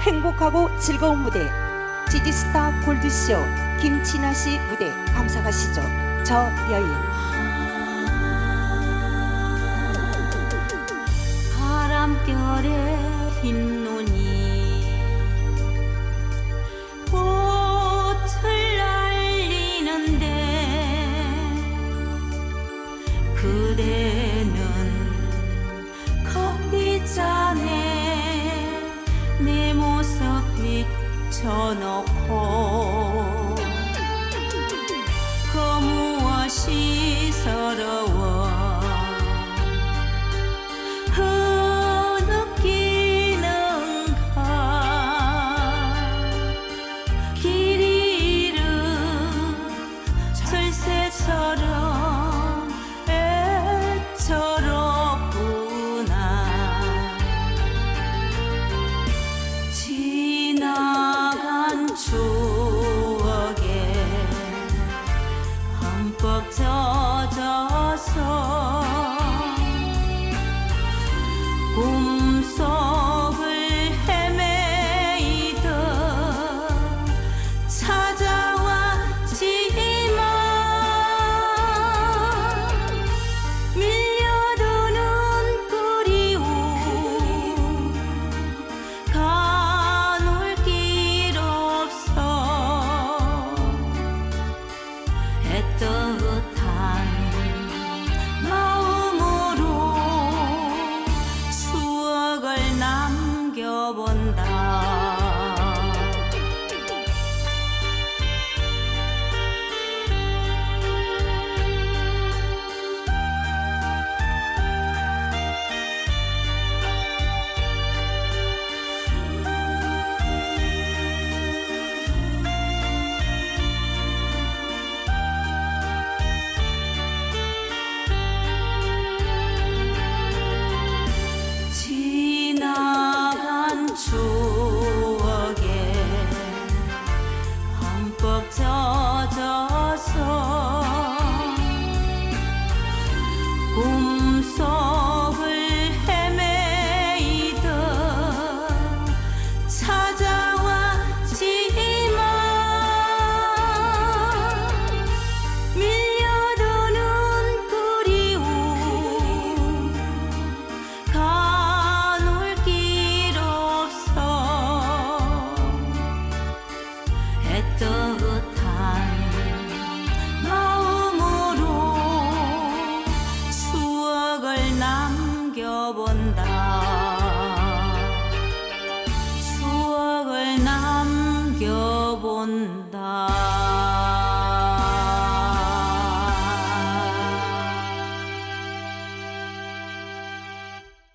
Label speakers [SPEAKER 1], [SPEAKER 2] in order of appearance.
[SPEAKER 1] 행복하고 즐거운 무대 지지스타 골드쇼 김치나 씨 무대 감상하시죠. 저 여인
[SPEAKER 2] 바람결에 흰 눈이 꽃을 날리는데 그대 비춰놓고 흠뻑 젖어서 꿈속을 헤매이듯 찾아왔지만 밀려드는 그리움 가눌 길 없어. 애틋 남겨본다 꿈 남겨본다. 추억을 남겨본다